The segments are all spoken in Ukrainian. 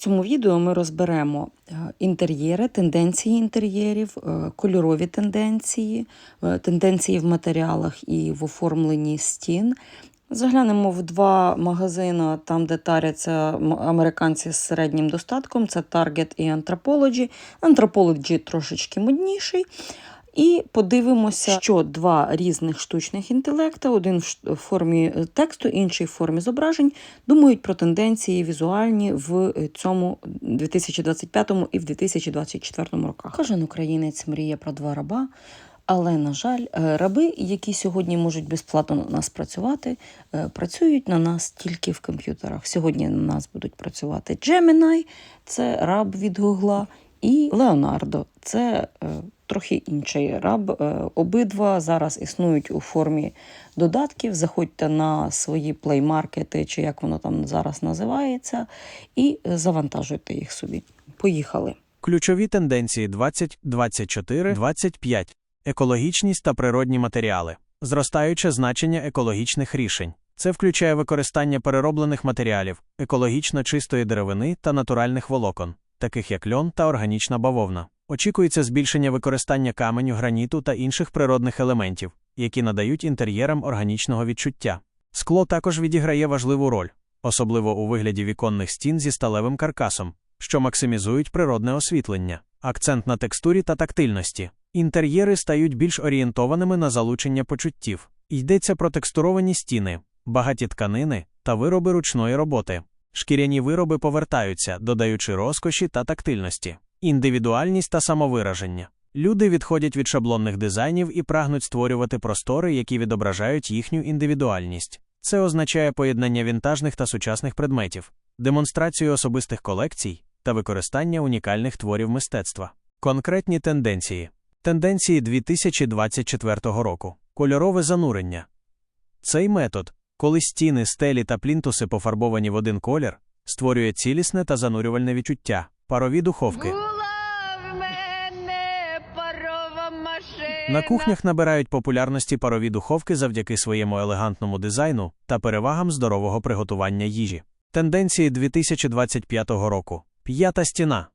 Цьому відео ми розберемо е, інтер'єри, тенденції інтер'єрів, е, кольорові тенденції, е, тенденції в матеріалах і в оформленні стін. Заглянемо в два магазини, там, де таряться американці з середнім достатком: це Target і Anthropology. Anthropology трошечки модніший. І подивимося, що два різних штучних інтелекта, один в формі е, тексту, інший в формі зображень, думають про тенденції візуальні в е, цьому 2025 і в 2024 роках. Кожен українець мріє про два раба. Але, на жаль, е, раби, які сьогодні можуть безплатно на нас працювати, працюють на нас тільки в комп'ютерах. Сьогодні на нас будуть працювати Gemini, це раб від Гугла, і Леонардо це трохи інший раб. Е, обидва зараз існують у формі додатків. Заходьте на свої плеймаркети, чи як воно там зараз називається, і завантажуйте їх собі. Поїхали. Ключові тенденції 20, 24, 25. Екологічність та природні матеріали. Зростаюче значення екологічних рішень. Це включає використання перероблених матеріалів, екологічно чистої деревини та натуральних волокон, таких як льон та органічна бавовна. Очікується збільшення використання каменю, граніту та інших природних елементів, які надають інтер'єрам органічного відчуття. Скло також відіграє важливу роль, особливо у вигляді віконних стін зі сталевим каркасом, що максимізують природне освітлення, акцент на текстурі та тактильності. Інтер'єри стають більш орієнтованими на залучення почуттів. Йдеться про текстуровані стіни, багаті тканини та вироби ручної роботи. Шкіряні вироби повертаються, додаючи розкоші та тактильності, індивідуальність та самовираження. Люди відходять від шаблонних дизайнів і прагнуть створювати простори, які відображають їхню індивідуальність. Це означає поєднання вінтажних та сучасних предметів, демонстрацію особистих колекцій та використання унікальних творів мистецтва. Конкретні тенденції. Тенденції 2024 року. Кольорове занурення. Цей метод, коли стіни, стелі та плінтуси пофарбовані в один колір, створює цілісне та занурювальне відчуття, парові духовки. На кухнях набирають популярності парові духовки завдяки своєму елегантному дизайну та перевагам здорового приготування їжі. Тенденції 2025 року. П'ята стіна.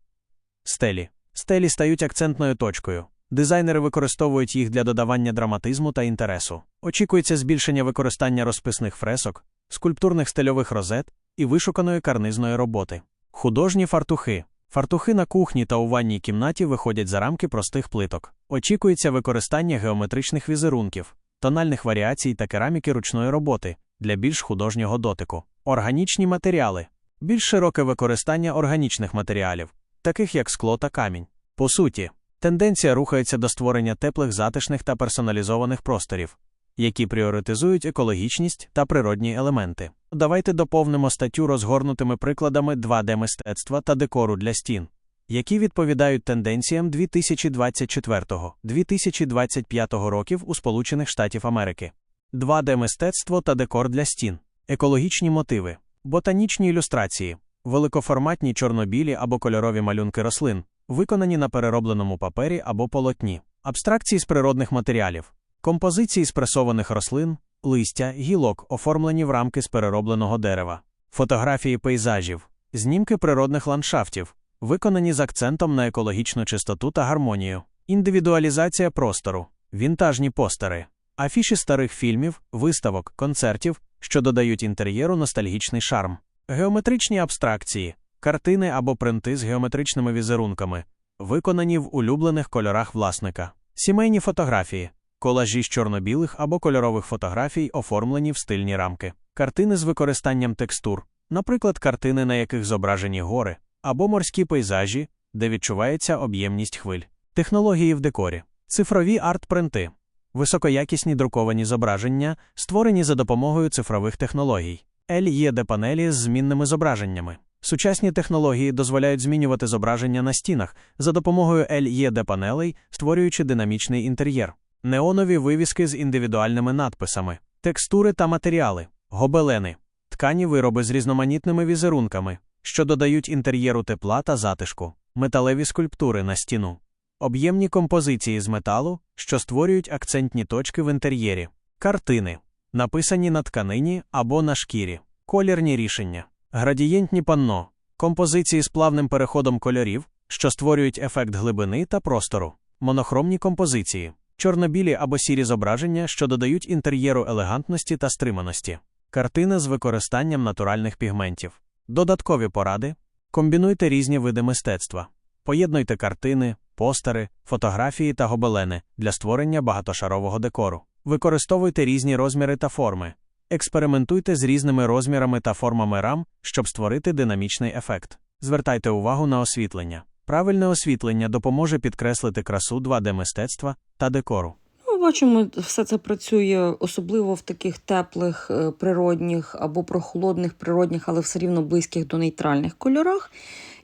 Стелі. Стелі стають акцентною точкою. Дизайнери використовують їх для додавання драматизму та інтересу. Очікується збільшення використання розписних фресок, скульптурних стильових розет і вишуканої карнизної роботи. Художні фартухи. Фартухи на кухні та у ванній кімнаті виходять за рамки простих плиток. Очікується використання геометричних візерунків, тональних варіацій та кераміки ручної роботи для більш художнього дотику. Органічні матеріали. Більш широке використання органічних матеріалів, таких як скло та камінь. По суті, тенденція рухається до створення теплих, затишних та персоналізованих просторів, які пріоритизують екологічність та природні елементи. Давайте доповнимо статтю розгорнутими прикладами 2D-мистецтва та декору для стін, які відповідають тенденціям 2024-2025 років у Сполучених Штатів Америки. 2D-мистецтво та декор для стін, екологічні мотиви, ботанічні ілюстрації, великоформатні чорнобілі або кольорові малюнки рослин, виконані на переробленому папері або полотні, абстракції з природних матеріалів, композиції з пресованих рослин, листя, гілок, оформлені в рамки з переробленого дерева, фотографії пейзажів, знімки природних ландшафтів, виконані з акцентом на екологічну чистоту та гармонію, індивідуалізація простору, вінтажні постери, афіші старих фільмів, виставок, концертів, що додають інтер'єру ностальгічний шарм, геометричні абстракції, картини або принти з геометричними візерунками, виконані в улюблених кольорах власника, сімейні фотографії, колажі з чорно-білих або кольорових фотографій, оформлені в стильні рамки, картини з використанням текстур, наприклад, картини, на яких зображені гори, або морські пейзажі, де відчувається об'ємність хвиль, технології в декорі, цифрові арт-принти, високоякісні друковані зображення, створені за допомогою цифрових технологій, led панелі з змінними зображеннями. Сучасні технології дозволяють змінювати зображення на стінах за допомогою led панелей, створюючи динамічний інтер'єр, неонові вивіски з індивідуальними надписами, текстури та матеріали, гобелени, ткані вироби з різноманітними візерунками, що додають інтер'єру тепла та затишку, металеві скульптури на стіну, об'ємні композиції з металу, що створюють акцентні точки в інтер'єрі, картини, написані на тканині або на шкірі, колірні рішення, градієнтні панно, композиції з плавним переходом кольорів, що створюють ефект глибини та простору, монохромні композиції, чорнобілі або сірі зображення, що додають інтер'єру елегантності та стриманості, картина з використанням натуральних пігментів, додаткові поради, комбінуйте різні види мистецтва, поєднуйте картини, постери, фотографії та гобелени для створення багатошарового декору, використовуйте різні розміри та форми. Експериментуйте з різними розмірами та формами рам, щоб створити динамічний ефект. Звертайте увагу на освітлення. Правильне освітлення допоможе підкреслити красу 2D-мистецтва та декору. Ми бачимо, все це працює особливо в таких теплих, е, природних або прохолодних природних, але все рівно близьких до нейтральних кольорах.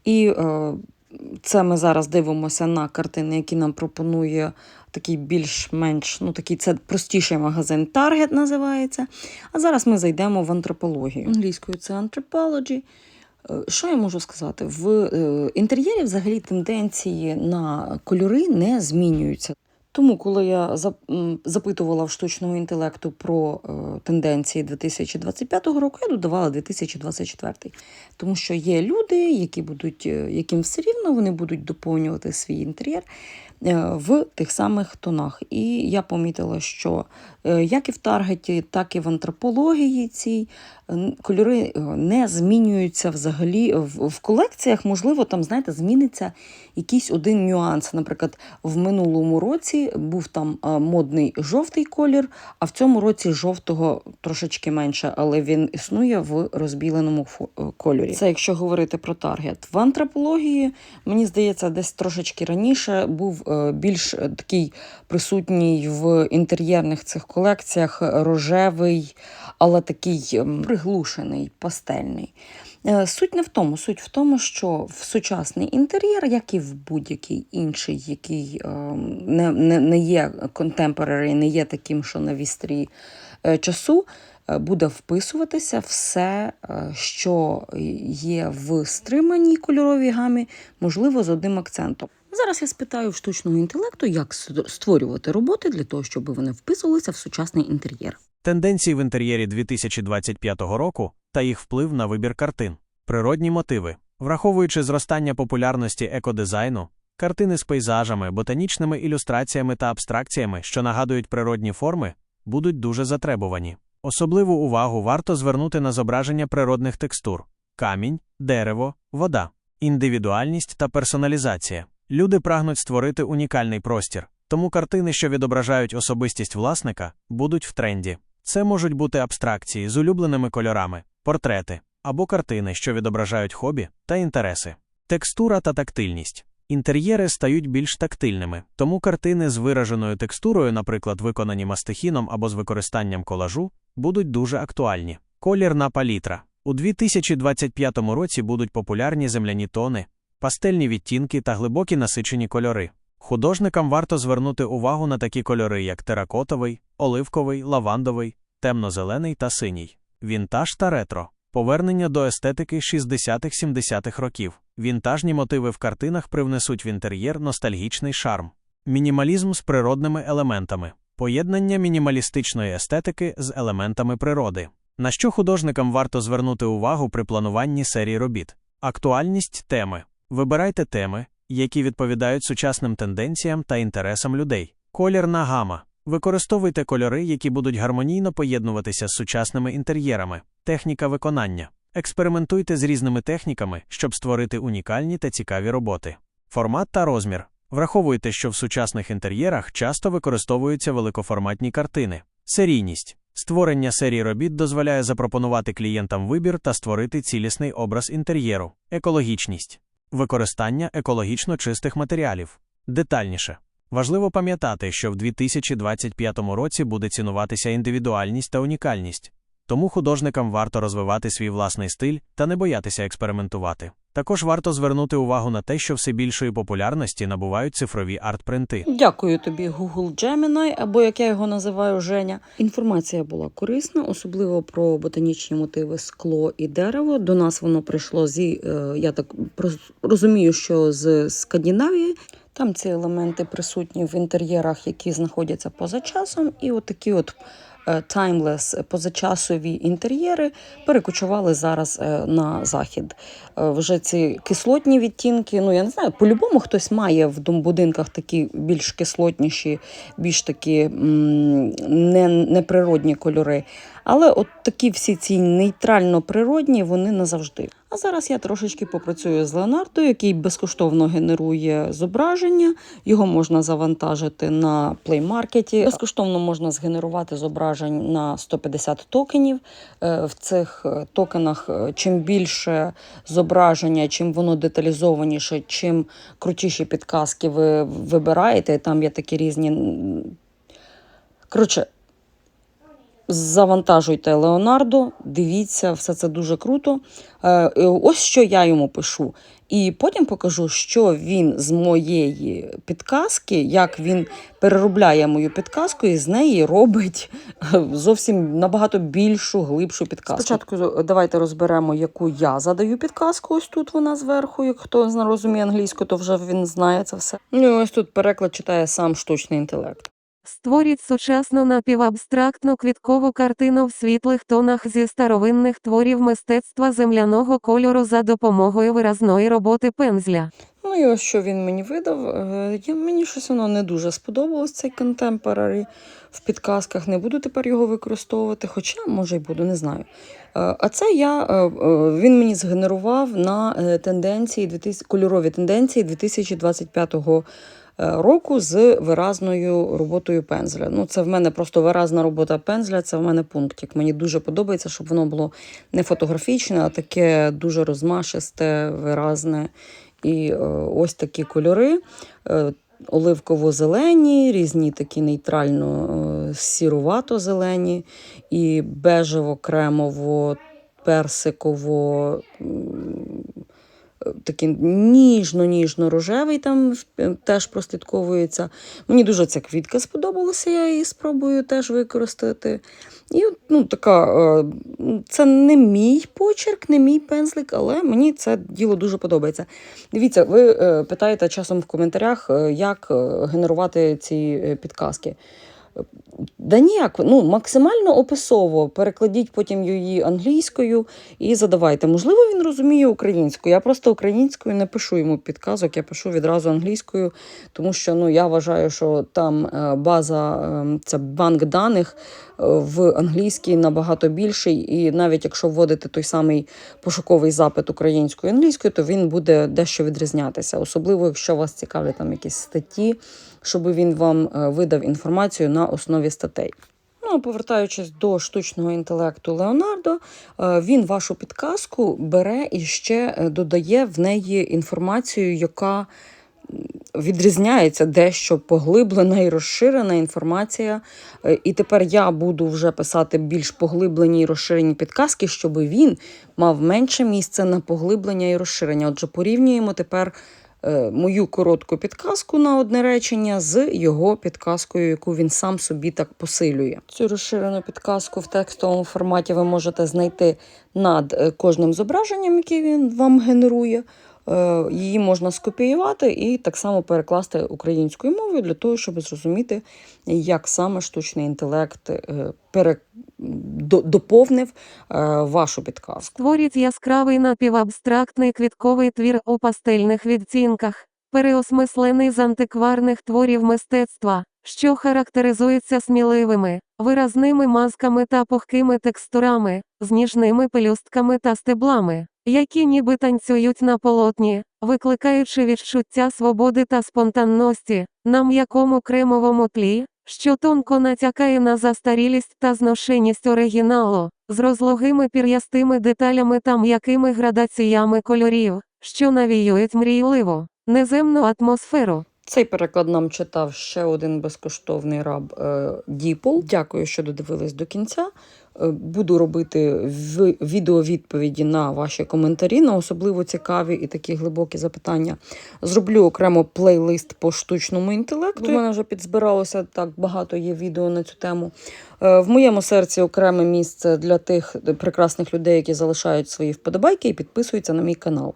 І е, це ми зараз дивимося на картини, які нам пропонує такий більш-менш, ну такий це простіший магазин Target називається. А зараз ми зайдемо в антропологію. Англійською це anthropology. Що я можу сказати? В е, інтер'єрі взагалі тенденції на кольори не змінюються. Тому, коли я запитувала в штучного інтелекту про е, тенденції 2025 року, я додавала 2024. Тому що є люди, які будуть, е, яким все рівно вони будуть доповнювати свій інтер'єр в тих самих тонах. І я помітила, що як і в таргеті, так і в антропології цій кольори е, не змінюються взагалі в, колекціях. Можливо, там, знаєте, зміниться якийсь один нюанс. Наприклад, в минулому році був там е, модний жовтий колір, а в цьому році жовтого трошечки менше, але він існує в розбіленому е, кольорі. Це якщо говорити про таргет. В антропології, мені здається, десь трошечки раніше був більш такий присутній в інтер'єрних цих колекціях рожевий, але такий ем, приглушений, пастельний. Е, Суть не в тому, суть в тому, що в сучасний інтер'єр, як і в будь-який інший, який ем, не, не, не є contemporary, не є таким, що на вістрі е, часу, буде вписуватися все, е, що є в стриманій кольоровій гамі, можливо, з одним акцентом. Зараз я спитаю в штучного інтелекту, як створювати роботи для того, щоб вони вписувалися в сучасний інтер'єр. Тенденції в інтер'єрі 2025 року та їх вплив на вибір картин, природні мотиви, враховуючи зростання популярності екодизайну, картини з пейзажами, ботанічними ілюстраціями та абстракціями, що нагадують природні форми, будуть дуже затребувані. Особливу увагу варто звернути на зображення природних текстур: камінь, дерево, вода, індивідуальність та персоналізація. Люди прагнуть створити унікальний простір, тому картини, що відображають особистість власника, будуть в тренді. Це можуть бути абстракції з улюбленими кольорами, портрети або картини, що відображають хобі та інтереси. Текстура та тактильність. Інтер'єри стають більш тактильними, тому картини з вираженою текстурою, наприклад, виконані мастихіном або з використанням колажу, будуть дуже актуальні. Колірна палітра. У 2025 році будуть популярні земляні тони, пастельні відтінки та глибокі насичені кольори. Художникам варто звернути увагу на такі кольори, як теракотовий, оливковий, лавандовий, темно-зелений та синій, вінтаж та ретро, повернення до естетики 60-70-х років. Вінтажні мотиви в картинах привнесуть в інтер'єр ностальгічний шарм, мінімалізм з природними елементами, поєднання мінімалістичної естетики з елементами природи. На що художникам варто звернути увагу при плануванні серії робіт? Актуальність теми. Вибирайте теми, які відповідають сучасним тенденціям та інтересам людей. Колірна гама. Використовуйте кольори, які будуть гармонійно поєднуватися з сучасними інтер'єрами. Техніка виконання. Експериментуйте з різними техніками, щоб створити унікальні та цікаві роботи. Формат та розмір. Враховуйте, що в сучасних інтер'єрах часто використовуються великоформатні картини. Серійність. Створення серії робіт дозволяє запропонувати клієнтам вибір та створити цілісний образ інтер'єру. Екологічність. Використання екологічно чистих матеріалів. Детальніше. Важливо пам'ятати, що в 2025 році буде цінуватися індивідуальність та унікальність. Тому художникам варто розвивати свій власний стиль та не боятися експериментувати. Також варто звернути увагу на те, що все більшої популярності набувають цифрові арт-принти. Дякую тобі, Google Gemini, або як я його називаю Женя. Інформація була корисна, особливо про ботанічні мотиви скло і дерево. До нас воно прийшло зі, е, я так роз- розумію, що з Скандинавії. Там ці елементи присутні в інтер'єрах, які знаходяться поза часом, і от такі от е, timeless позачасові інтер'єри перекочували зараз е, на захід. Е, Вже ці кислотні відтінки, ну я не знаю, по-любому хтось має в будинках такі більш кислотніші, більш такі м, не, неприродні кольори. Але от такі всі ці нейтрально природні, вони назавжди. А зараз я трошечки попрацюю з Леонардо, який безкоштовно генерує зображення. Його можна завантажити на Market. Безкоштовно можна згенерувати зображень на 150 токенів. Е, В цих е, токенах е, чим більше зображення, чим воно деталізованіше, чим крутіші підказки ви вибираєте. Там є такі різні. Коротше, Завантажуйте Леонардо, дивіться, все це дуже круто. Е, ось що я йому пишу. І потім покажу, що він з моєї підказки, як він переробляє мою підказку і з неї робить е, зовсім набагато більшу, глибшу підказку. Спочатку е, давайте розберемо, яку я задаю підказку. Ось тут вона зверху. Як хто розуміє англійську, то вже він знає це все. Ну і ось тут переклад читає сам штучний інтелект. Створіть сучасну напівабстрактну квіткову картину в світлих тонах зі старовинних творів мистецтва земляного кольору за допомогою виразної роботи пензля. Ну і ось що він мені видав. Е, Я, мені щось воно не дуже сподобалось, цей contemporary в підказках. Не буду тепер його використовувати, хоча, може, й буду, не знаю. Е, А це я, е, він мені згенерував на тенденції, 2000 кольорові тенденції 2025 е, року з виразною роботою пензля. Ну, це в мене просто виразна робота пензля, це в мене пунктик. Мені дуже подобається, щоб воно було не фотографічне, а таке дуже розмашисте, виразне. І е, ось такі кольори. Е, Оливково-зелені, різні такі нейтрально е, сірувато-зелені, і бежево-кремово, персиково, е, такий ніжно-ніжно-рожевий там е, теж прослідковується. Мені дуже ця квітка сподобалася, я її спробую теж використати. І ну, така, е, це не мій почерк, не мій пензлик, але мені це діло дуже подобається. Дивіться, ви е, питаєте часом в коментарях, як генерувати ці підказки. Да ніяк, ну максимально описово. Перекладіть потім її англійською і задавайте. Можливо, він розуміє українську. Я просто українською не пишу йому підказок, я пишу відразу англійською, тому що ну, я вважаю, що там е, база, е, це банк даних е, в англійській набагато більший. І навіть якщо вводити той самий пошуковий запит українською і англійською, то він буде дещо відрізнятися. Особливо, якщо вас цікавлять там якісь статті, щоб він вам е, видав інформацію на основі статей. Ну, повертаючись до штучного інтелекту Леонардо, е, він вашу підказку бере і ще е, додає в неї інформацію, яка відрізняється дещо поглиблена і розширена інформація. І тепер я буду вже писати більш поглиблені і розширені підказки, щоб він мав менше місця на поглиблення і розширення. Отже, порівнюємо тепер мою коротку підказку на одне речення з його підказкою, яку він сам собі так посилює. Цю розширену підказку в текстовому форматі ви можете знайти над е, кожним зображенням, яке він вам генерує. Е, Її можна скопіювати і так само перекласти українською мовою для того, щоб зрозуміти, як саме штучний інтелект е, пере... доповнив е, вашу підказку. Створіть яскравий напівабстрактний квітковий твір у пастельних відцінках, переосмислений з антикварних творів мистецтва, що характеризується сміливими, виразними мазками та пухкими текстурами, з ніжними пелюстками та стеблами, які ніби танцюють на полотні, викликаючи відчуття свободи та спонтанності, на м'якому кремовому тлі, що тонко натякає на застарілість та зношеність оригіналу, з розлогими пір'ястими деталями та м'якими градаціями кольорів, що навіюють мрійливу, неземну атмосферу. Цей переклад нам читав ще один безкоштовний раб е, Діпл. Дякую, що додивились до кінця. Е, Буду робити відеовідповіді на ваші коментарі, на особливо цікаві і такі глибокі запитання. Зроблю окремо плейлист по штучному інтелекту. У мене вже підзбиралося так багато є відео на цю тему. Е, В моєму серці окреме місце для тих прекрасних людей, які залишають свої вподобайки і підписуються на мій канал.